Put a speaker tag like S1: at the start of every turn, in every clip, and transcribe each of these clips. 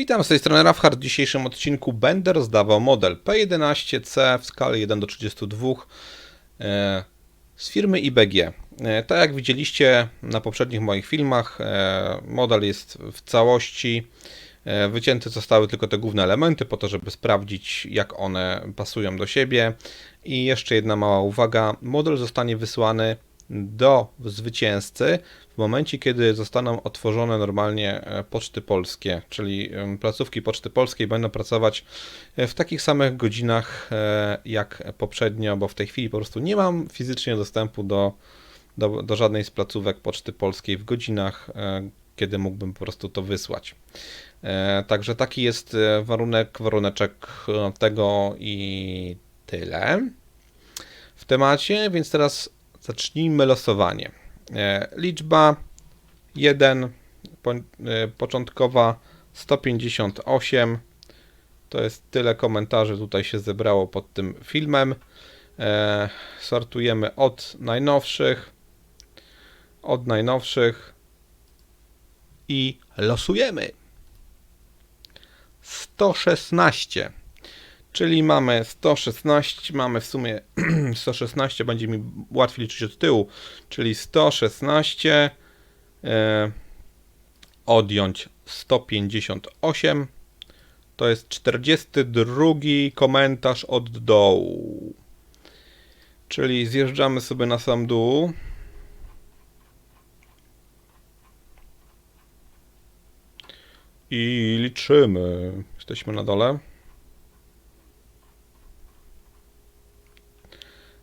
S1: Witam z tej strony Rafhard. W dzisiejszym odcinku będę rozdawał model P11C w skali 1 do 32 e, z firmy IBG. E, tak jak widzieliście na poprzednich moich filmach, e, model jest w całości Wycięte zostały tylko te główne elementy, po to, żeby sprawdzić, jak one pasują do siebie. I jeszcze jedna mała uwaga: model zostanie wysłany do zwycięzcy w momencie, kiedy zostaną otworzone normalnie e, poczty polskie, czyli placówki Poczty Polskiej będą pracować e, w takich samych godzinach e, jak poprzednio, bo w tej chwili po prostu nie mam fizycznie dostępu do, do, do żadnej z placówek Poczty Polskiej w godzinach, kiedy mógłbym po prostu to wysłać. Także taki jest warunek, waruneczek tego i tyle w temacie, więc teraz Zacznijmy losowanie. E, liczba 1, e, początkowa 158. To jest tyle komentarzy tutaj się zebrało pod tym filmem. E, sortujemy od najnowszych, od najnowszych i losujemy. 116. Czyli mamy 116, mamy w sumie 116, będzie mi łatwiej liczyć od tyłu, czyli 116 e, odjąć 158. To jest 42 komentarz od dołu. Czyli zjeżdżamy sobie na sam dół. I liczymy. Jesteśmy na dole.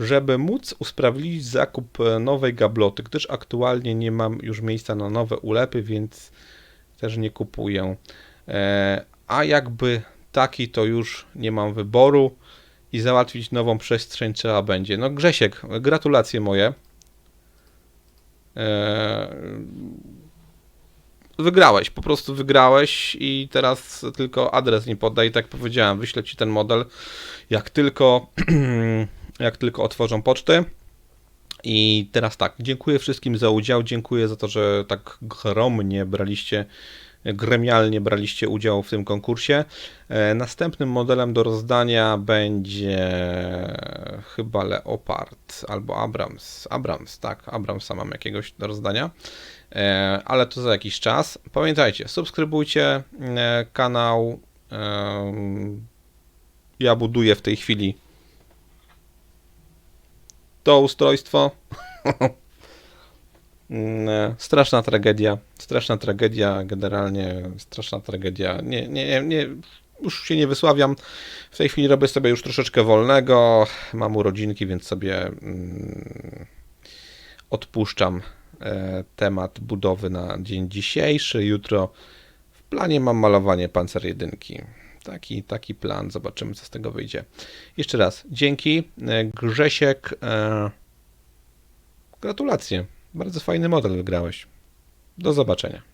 S1: żeby móc usprawiedliwić zakup e, nowej gabloty, gdyż aktualnie nie mam już miejsca na nowe ulepy, więc też nie kupuję. E, a jakby taki to już nie mam wyboru i załatwić nową przestrzeń trzeba będzie. No Grzesiek, gratulacje moje. E, wygrałeś, po prostu wygrałeś i teraz tylko adres nie podaj. Tak powiedziałem, wyślę ci ten model. Jak tylko jak tylko otworzą poczty. I teraz tak, dziękuję wszystkim za udział, dziękuję za to, że tak gromnie braliście, gremialnie braliście udział w tym konkursie. E, następnym modelem do rozdania będzie chyba Leopard albo Abrams. Abrams, tak, Abramsa mam jakiegoś do rozdania, e, ale to za jakiś czas. Pamiętajcie, subskrybujcie e, kanał. Ja buduję w tej chwili to ustrojstwo. Mm, e, straszna tragedia, straszna tragedia, generalnie straszna tragedia. Nie, nie, nie, już się nie wysławiam. W tej chwili robię sobie już troszeczkę wolnego. Mam urodzinki, więc sobie mm, odpuszczam e, temat budowy na dzień dzisiejszy. Jutro w planie mam malowanie pancer jedynki. Taki, taki plan, zobaczymy co z tego wyjdzie. Jeszcze raz, dzięki. E, Grzesiek, e... gratulacje. Bardzo fajny model wygrałeś. Do zobaczenia.